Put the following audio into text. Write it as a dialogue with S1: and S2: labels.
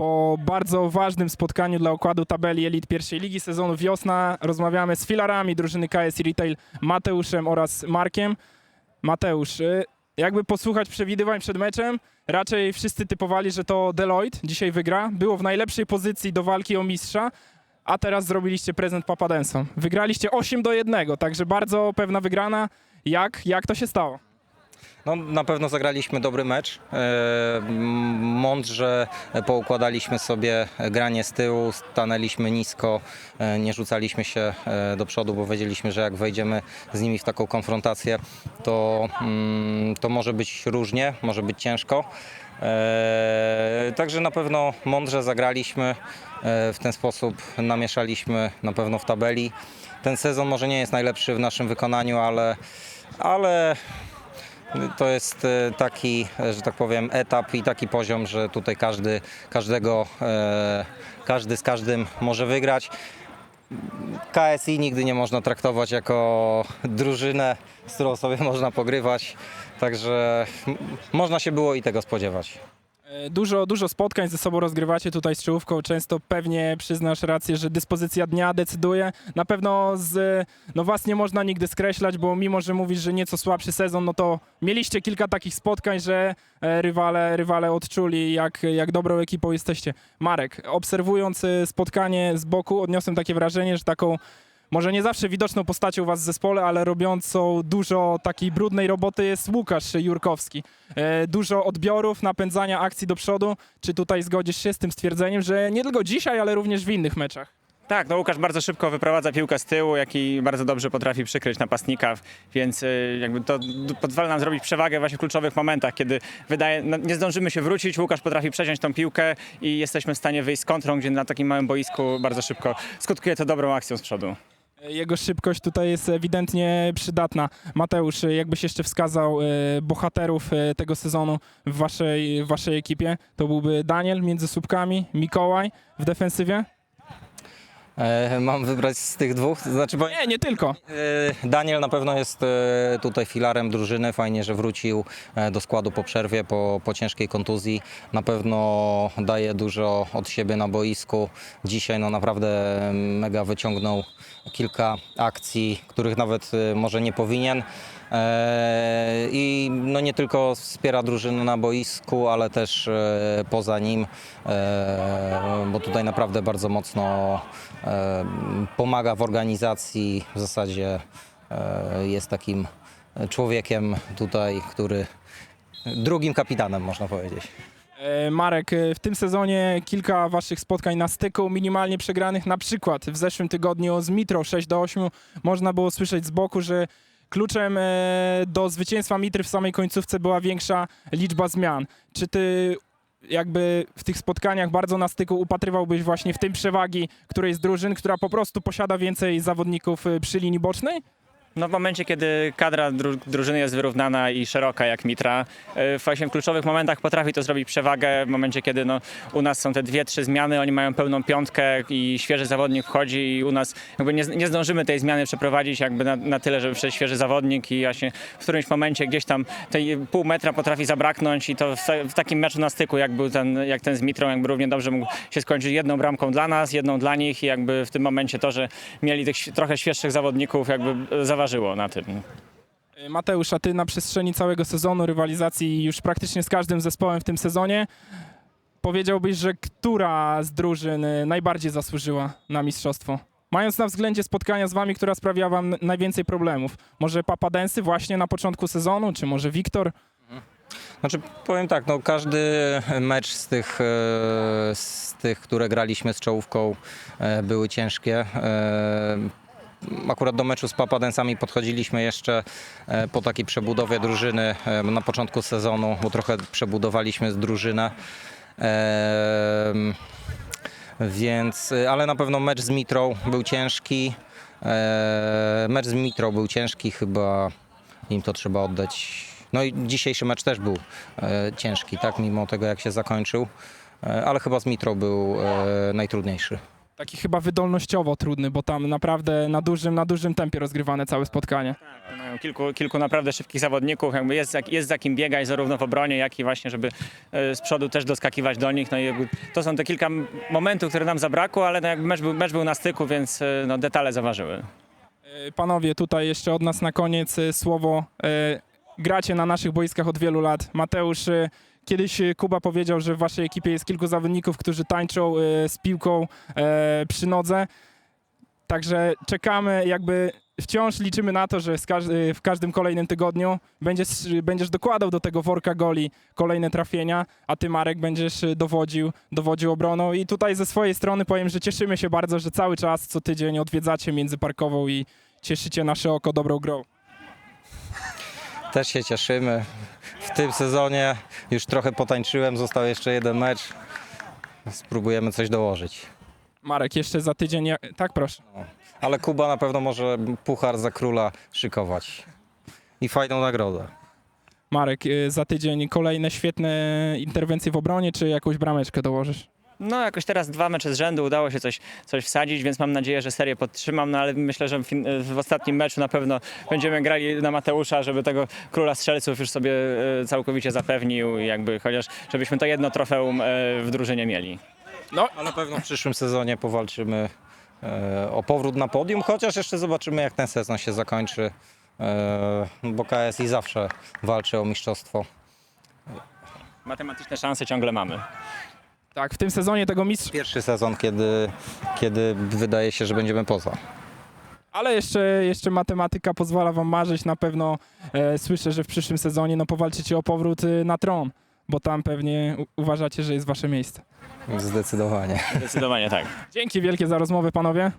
S1: Po bardzo ważnym spotkaniu dla układu tabeli elit pierwszej ligi sezonu wiosna rozmawiamy z filarami drużyny KS Retail Mateuszem oraz Markiem. Mateusz, y, jakby posłuchać przewidywań przed meczem, raczej wszyscy typowali, że to Deloitte dzisiaj wygra. Było w najlepszej pozycji do walki o mistrza, a teraz zrobiliście prezent Papadensom. Wygraliście 8 do 1, także bardzo pewna wygrana. Jak, jak to się stało?
S2: No, na pewno zagraliśmy dobry mecz. E, Mądrze poukładaliśmy sobie granie z tyłu, stanęliśmy nisko, e, nie rzucaliśmy się e, do przodu, bo wiedzieliśmy, że jak wejdziemy z nimi w taką konfrontację, to, mm, to może być różnie, może być ciężko. Także na pewno mądrze zagraliśmy, w ten sposób namieszaliśmy na pewno w tabeli. Ten sezon może nie jest najlepszy w naszym wykonaniu, ale, ale to jest e, taki, e, że tak powiem, etap i taki poziom, że tutaj każdy, każdego, e, każdy z każdym może wygrać. KSI nigdy nie można traktować jako drużynę, z którą sobie można pogrywać, także można się było i tego spodziewać.
S1: E, Dużo, dużo spotkań ze sobą rozgrywacie tutaj z czołówką. Często pewnie przyznasz rację, że dyspozycja dnia decyduje. Na pewno z no was nie można nigdy skreślać, bo mimo, że mówisz, że nieco słabszy sezon, no to mieliście kilka takich spotkań, że e, rywale, rywale odczuli, jak, jak dobrą ekipą jesteście. Marek, obserwując e, spotkanie z boku, odniosłem takie wrażenie, że taką może nie zawsze widoczną postacią u was w zespole, ale robiącą dużo takiej brudnej roboty jest Łukasz Jurkowski. E, dużo odbiorów, napędzania akcji do przodu. Czy tutaj zgodzisz się z tym stwierdzeniem, że nie tylko dzisiaj, ale również w innych meczach?
S3: Tak, no Łukasz bardzo szybko wyprowadza piłkę z tyłu, jak i bardzo dobrze potrafi przykryć napastnika, więc y, jakby to pozwala nam zrobić przewagę właśnie w kluczowych momentach, kiedy wydaje, no, nie zdążymy się wrócić, Łukasz potrafi przeciąć tą piłkę i jesteśmy w stanie wyjść z kontrą, gdzie na takim małym boisku bardzo szybko skutkuje to dobrą akcją z przodu.
S1: Jego szybkość tutaj jest ewidentnie przydatna. Mateusz, jakbyś jeszcze wskazał e, bohaterów e, tego sezonu w waszej, w waszej ekipie, to byłby Daniel między słupkami, Mikołaj w defensywie?
S2: E, Mam wybrać z tych dwóch, to znaczy, bo
S1: Nie, nie tylko.
S2: E, Daniel na pewno jest e, tutaj filarem drużyny. Fajnie, że wrócił e, do składu po przerwie, po, po ciężkiej kontuzji. Na pewno daje dużo od siebie na boisku. Dzisiaj no naprawdę mega wyciągnął kilka akcji, których nawet e, może nie powinien. E, I no nie tylko wspiera drużynę na boisku, ale też e, poza nim, e, bo tutaj naprawdę bardzo mocno e, pomaga w organizacji. W zasadzie e, jest takim człowiekiem tutaj, który drugim kapitanem można powiedzieć.
S1: E, Marek, e, w tym sezonie kilka waszych spotkań na styku, minimalnie przegranych. Na przykład w zeszłym tygodniu z Mitro 6 do 8 można było słyszeć z boku, że kluczem do zwycięstwa Mitry w samej końcówce była większa liczba zmian. Czy ty jakby w tych spotkaniach bardzo na styku upatrywałbyś właśnie w tym przewagi którejś z drużyn, która po prostu posiada więcej zawodników e, przy linii bocznej?
S3: No w momencie, kiedy kadra dru drużyny jest wyrównana i szeroka jak Mitra, y, właśnie w kluczowych momentach potrafi to zrobić przewagę. W momencie, kiedy no, u nas są te dwie, trzy zmiany, oni mają pełną piątkę i świeży zawodnik wchodzi i u nas jakby nie, nie zdążymy tej zmiany przeprowadzić jakby na, na tyle, żeby przejść świeży zawodnik i właśnie w którymś momencie gdzieś tam tej pół metra potrafi zabraknąć i to w, w takim meczu na styku, jak był ten, jak ten z Mitrą, jakby równie dobrze mógł się skończyć jedną bramką dla nas, jedną dla nich i jakby w tym momencie to, że mieli tych trochę świeższych zawodników jakby e, zaważyło na tym.
S1: E, Mateusz, a ty na przestrzeni całego sezonu rywalizacji już praktycznie z każdym zespołem w tym sezonie powiedziałbyś, że która z drużyn e, najbardziej zasłużyła na mistrzostwo? Mając na względzie spotkania z wami, która sprawiała wam najwięcej problemów. Może Papadensy właśnie na początku sezonu, czy może Wiktor?
S2: Znaczy powiem tak, no każdy mecz z tych, e, z tych, które graliśmy z czołówką były ciężkie. Akurat do meczu z Papadensami podchodziliśmy jeszcze e, po takiej przebudowie drużyny e, na początku sezonu, bo trochę przebudowaliśmy drużynę. Więc, e, ale na pewno mecz z Mitrą był ciężki. Mecz z Mitrą był ciężki, chyba im to trzeba oddać. No i dzisiejszy mecz też był ciężki, tak, mimo tego jak się zakończył, ale chyba z Mitrą był najtrudniejszy.
S1: Taki chyba wydolnościowo trudny, bo tam naprawdę na dużym, na dużym tempie rozgrywane całe spotkanie.
S3: Mają kilku, kilku naprawdę szybkich zawodników, jakby jest, za- jest za kim biegać zarówno w obronie, jak i właśnie, żeby e, z przodu też doskakiwać do nich. No i jakby to są te kilka m- momentów, które nam zabrakło, ale no jakby mecz, był, mecz był na styku, więc e, no, detale zaważyły.
S1: E, Panowie, tutaj jeszcze od nas na koniec e, słowo. E, Gracie na naszych boiskach od wielu lat. Mateusz, e, kiedyś e, Kuba powiedział, że w waszej ekipie jest kilku zawodników, którzy tańczą e, z piłką e, przy nodze. Także czekamy, jakby wciąż liczymy na to, że w każdym kolejnym tygodniu będziesz, będziesz dokładał do tego worka goli kolejne trafienia, a ty Marek będziesz dowodził, dowodził obroną. I tutaj ze swojej strony powiem, że cieszymy się bardzo, że cały czas, co tydzień odwiedzacie Międzyparkową i cieszycie nasze oko dobrą grą.
S2: Też się cieszymy. W tym sezonie już trochę potańczyłem, został jeszcze jeden mecz. Spróbujemy coś dołożyć.
S1: Marek, jeszcze za tydzień. ja- Tak, proszę.
S2: Ale Kuba na pewno może puchar za króla szykować. I fajną nagrodę.
S1: Marek, y, za tydzień kolejne świetne interwencje w obronie, czy jakąś brameczkę dołożysz?
S3: No jakoś teraz dwa mecze z rzędu udało się coś, coś wsadzić, więc mam nadzieję, że serię podtrzymam, no ale myślę, że w, fin- w ostatnim meczu na pewno będziemy grali na Mateusza, żeby tego króla strzelców już sobie e, całkowicie zapewnił i jakby chociaż żebyśmy to jedno trofeum e, w drużynie mieli.
S1: No,
S2: A na pewno w przyszłym sezonie powalczymy e, o powrót na podium, chociaż jeszcze zobaczymy jak ten sezon się zakończy, e, bo KSI zawsze walczy o mistrzostwo.
S3: Matematyczne szanse ciągle mamy.
S1: Tak, w tym sezonie tego mistrz.
S2: Pierwszy sezon, kiedy, kiedy wydaje się, że będziemy poza.
S1: Ale jeszcze, jeszcze matematyka pozwala wam marzyć. Na pewno e, słyszę, że w przyszłym sezonie no, powalczycie o powrót y, na tron, bo tam pewnie u- uważacie, że jest wasze miejsce.
S2: Zdecydowanie.
S3: Zdecydowanie tak.
S1: Dzięki wielkie za rozmowę, panowie.